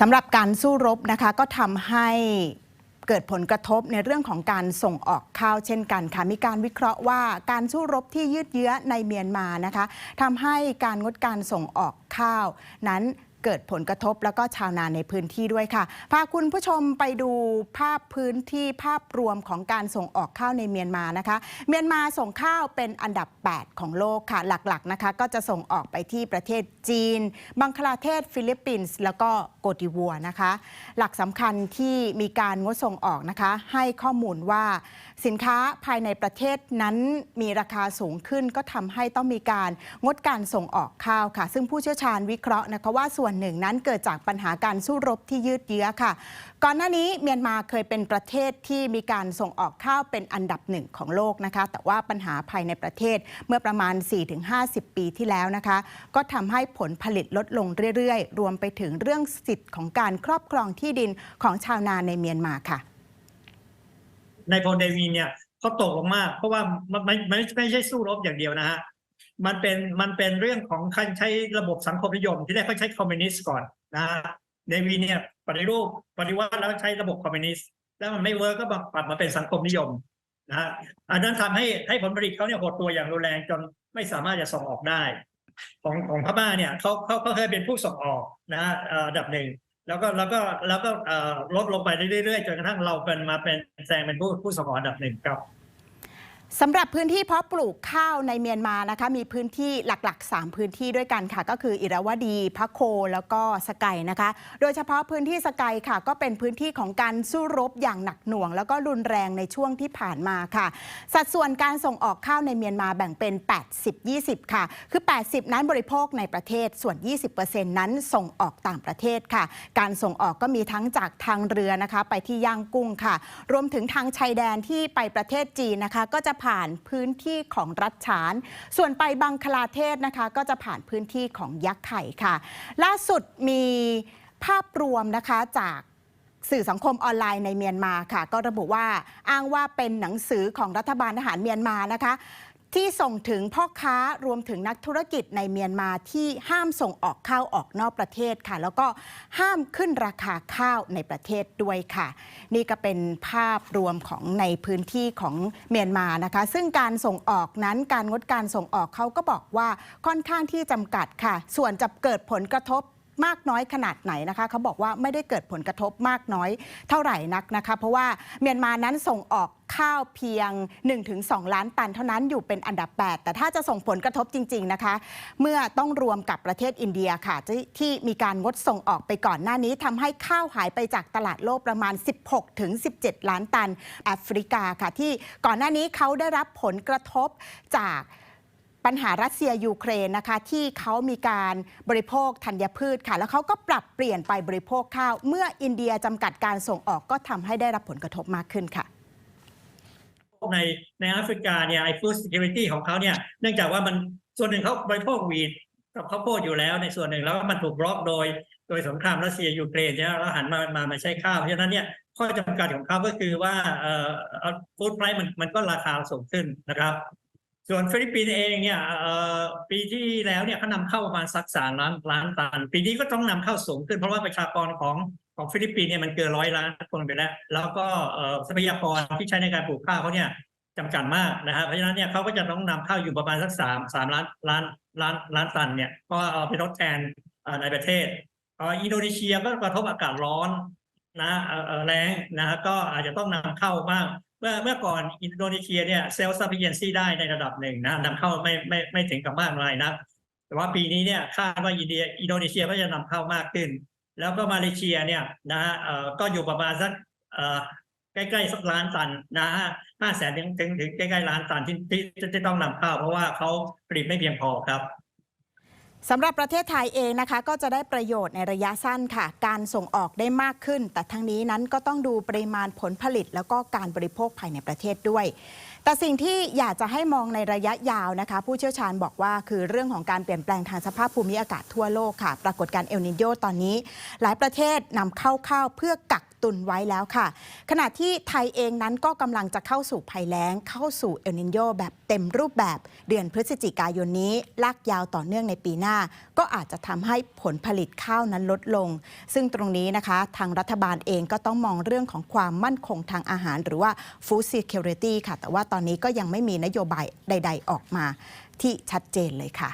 สำหรับการสู้รบนะคะก็ทำให้เกิดผลกระทบในเรื่องของการส่งออกข้าวเช่นกันค่ะ มีการวิเคราะห์ว่าการสู้รบที่ยืดเยื้อในเมียนมานะคะทำให้การงดการส่งออกข้าวนั้น เกิดผลกระทบแล้วก็ชาวนาในพื้นที่ด้วยค่ะ พาคุณผู้ชมไปดูภาพพื้นที่ภาพรวมของการส่งออกข้าวในเมียนมานะคะ เมียนมาส่งข้าวเป็นอันดับ 8 ของโลกค่ะ หลักๆนะคะก็จะส่งออกไปที่ประเทศจีน บังคลาเทศ ฟิลิปปินส์แล้วก็โกดิวัวนะคะ หลักสำคัญที่มีการงดส่งออกนะคะ ให้ข้อมูลว่าสินค้าภายในประเทศนั้นมีราคาสูงขึ้นก็ทำให้ต้องมีการงดการส่งออกข้าวค่ะ ซึ่งผู้เชี่ยวชาญวิเคราะห์นะคะว่าส่วนหนึ่งนั้นเกิดจากปัญหาการสู้รบที่ยืดเยื้อค่ะ ก่อนหน้านี้เมียนมาเคยเป็นประเทศที่มีการส่งออกข้าวเป็นอันดับหนึ่งของโลกนะคะ แต่ว่าปัญหาภายในประเทศเมื่อประมาณ 4-50 ปีที่แล้วนะคะ ก็ทำให้ผลผลิตลดลงเรื่อยๆ รวมไปถึงเรื่องสิทธิ์ของการครอบครองที่ดินของชาวนาในเมียนมาค่ะ ในพลเดวีเนี่ยเขาตกลงมาก เพราะว่ามันไม่ไม่ไม่ใช่สู้รบอย่างเดียวนะฮะ มันเป็นมันเป็นเรื่องของการใช้ระบบสังคมนิยม ที่แรกเขาใช้คอมมิวนิสต์ก่อนนะฮะเดวีเนี่ยปฏิรูปปฏิวัติแล้วใช้ระบบคอมมิวนิสต์แล้วมันไม่เวิร์กก็ปรับมาเป็นสังคมนิยมนะฮะอันนั้นทำให้ให้ผลผลิตเขาเนี่ยหดตัวอย่างรุนแรงจนไม่สามารถจะส่งออกได้ ของของพม่าเนี่ยเขาเขาเขาเคยเป็นผู้ส่งออกนะฮะอันดับหนึ่งแล้วก็แล้วก็แล้วก็อ่อลดลงไปเรื่อยๆจนกระทั่งเราเป็นมาเป็นแซงเป็นผู้ผู้ส่งออกอันดับหนึ่งครับ สำหรับพื้นที่เพาะปลูกข้าวในเมียนมานะคะมีพื้นที่หลักๆ 3 พื้นที่ด้วยกันค่ะ ก็คืออิราวดีพะโคแล้วก็สกายนะคะ โดยเฉพาะพื้นที่สกายค่ะ ก็เป็นพื้นที่ของการสู้รบอย่างหนักหน่วง แล้วก็รุนแรงในช่วงที่ผ่านมาค่ะ สัดส่วนการส่งออกข้าวในเมียนมาแบ่งเป็น 80-20 ค่ะ คือ 80 นั้นบริโภคในประเทศส่วน 20%นั้นส่งออกต่างประเทศค่ะ การส่งออกก็มีทั้งจากทางเรือนะคะ ไปที่ย่างกุ้งค่ะ รวมถึงทางชายแดนที่ไปประเทศจีนนะคะ ก็จะผ่านพื้นที่ของรัฐฉาน ส่วนไปบังคลาเทศนะคะ ก็จะผ่านพื้นที่ของยักษ์ไข่ค่ะ ล่าสุดมีภาพรวมนะคะจากสื่อสังคมออนไลน์ในเมียนมาค่ะ ก็ระบุว่าอ้างว่าเป็นหนังสือของรัฐบาลทหารเมียนมานะคะ ที่ส่งถึงพ่อค้ารวมถึงนักธุรกิจในเมียนมาที่ห้ามส่งออกข้าวออกนอกประเทศค่ะ แล้วก็ห้ามขึ้นราคาข้าวในประเทศด้วยค่ะ นี่ก็เป็นภาพรวมของในพื้นที่ของเมียนมานะคะ ซึ่งการส่งออกนั้นการงดการส่งออกเขาก็บอกว่าค่อนข้างที่จำกัดค่ะ ส่วนจะเกิดผลกระทบ มากน้อยขนาดไหนนะคะเขาบอกว่าไม่ได้เกิดผลกระทบมากน้อยเท่าไหร่นักนะคะ เพราะว่าเมียนมานั้นส่งออกข้าวเพียง 1-2 ล้านตันเท่านั้นอยู่เป็นอันดับ 8 แต่ถ้าจะส่งผลกระทบจริง ๆนะคะ เมื่อต้องรวมกับประเทศอินเดียค่ะที่ที่มีการงดส่งออกไปก่อนหน้านี้ทำให้ข้าวหายไปจากตลาดโลกประมาณ 16-17 ล้านตันแอฟริกาค่ะ ที่ก่อนหน้านี้เขาได้รับผลกระทบจาก ปัญหารัสเซียยูเครนนะคะที่เขามีการบริโภคธัญพืชค่ะ แล้วเขาก็ปรับเปลี่ยนไปบริโภคข้าว เมื่ออินเดียจำกัดการส่งออกก็ทำให้ได้รับผลกระทบมากขึ้นค่ะในในแอฟริกาเนี่ยไอ้ food security ของเขาเนี่ยเนื่องจากว่ามันส่วนหนึ่งเขาบริโภควีดกับข้าวโพดอยู่แล้วในส่วนหนึ่งแล้วมันถูกบล็อกโดย โดยสงครามรัสเซียยูเครนเนี่ยแล้วหันมามามาใช้ข้าวเพราะฉะนั้นเนี่ยข้อจำกัดของเขาก็คือว่าเอ่อฟู้ดไพรส์มันมันก็ราคาสูงขึ้นนะครับ ส่วนฟิลิปปินส์เองเนี่ยปีที่แล้วเนี่ยเขานำเข้าประมาณสักสามล้านล้านตัน ปีนี้ก็ต้องนำเข้าสูงขึ้นเพราะว่าประชากรของของฟิลิปปินส์เนี่ยมันเกินร้อยล้านคนไปแล้ว แล้วก็ทรัพยากรที่ใช้ในการปลูกข้าวเขาเนี่ยจำกัดมากนะฮะเพราะฉะนั้นเนี่ยเขาก็จะต้องนำเข้าอยู่ประมาณสักสามสามล้านล้านล้านล้านตันเนี่ยก็เอาไปทดแทนในประเทศอินโดนีเซียก็กระทบอากาศร้อน นะเออแรงนะก็อาจจะต้องนำเข้าบ้างเมื่อเมื่อก่อนอินโดนีเซียเนี่ยเซลล์ซัพพลีเอนซีได้ในระดับหนึ่งนะนำเข้าไม่ไม่ไม่ถึงกับมากมายนะแต่ว่าปีนี้เนี่ยคาดว่าอินเดียอินโดนีเซียก็จะนำเข้ามากขึ้น แล้วก็มาเลเซียเนี่ยนะฮะเอ่อก็อยู่ประมาณสักเอ่อใกล้ๆสักล้านตันนะฮะห้าแสนถึงถึงถึงใกล้ๆล้านตันที่ที่ที่ที่ต้องนำเข้า เพราะว่าเขาผลิตไม่เพียงพอครับ สำหรับประเทศไทยเองนะคะก็จะได้ประโยชน์ในระยะสั้นค่ะ การส่งออกได้มากขึ้น แต่ทั้งนี้นั้นก็ต้องดูปริมาณผลผลิต แล้วก็การบริโภคภายในประเทศด้วย แต่สิ่งที่อยากจะให้มองในระยะยาวนะคะ ผู้เชี่ยวชาญบอกว่าคือเรื่องของการเปลี่ยนแปลงทางสภาพภูมิอากาศทั่วโลกค่ะ ปรากฏการเอลนิโยตอนนี้ หลายประเทศนำเข้าข้าวเพื่อกัก ตุนไว้แล้วค่ะ ขณะที่ไทยเองนั้นก็กำลังจะเข้าสู่ภัยแล้ง เข้าสู่เอลนินโยแบบเต็มรูปแบบเดือนพฤศจิกายนนี้ ลากยาวต่อเนื่องในปีหน้า ก็อาจจะทำให้ผลผลิตข้าวนั้นลดลง ซึ่งตรงนี้นะคะ ทางรัฐบาลเองก็ต้องมองเรื่องของความมั่นคงทางอาหาร หรือว่า food security ค่ะ แต่ว่าตอนนี้ก็ยังไม่มีนโยบายใด ๆ ออกมาที่ชัดเจนเลยค่ะ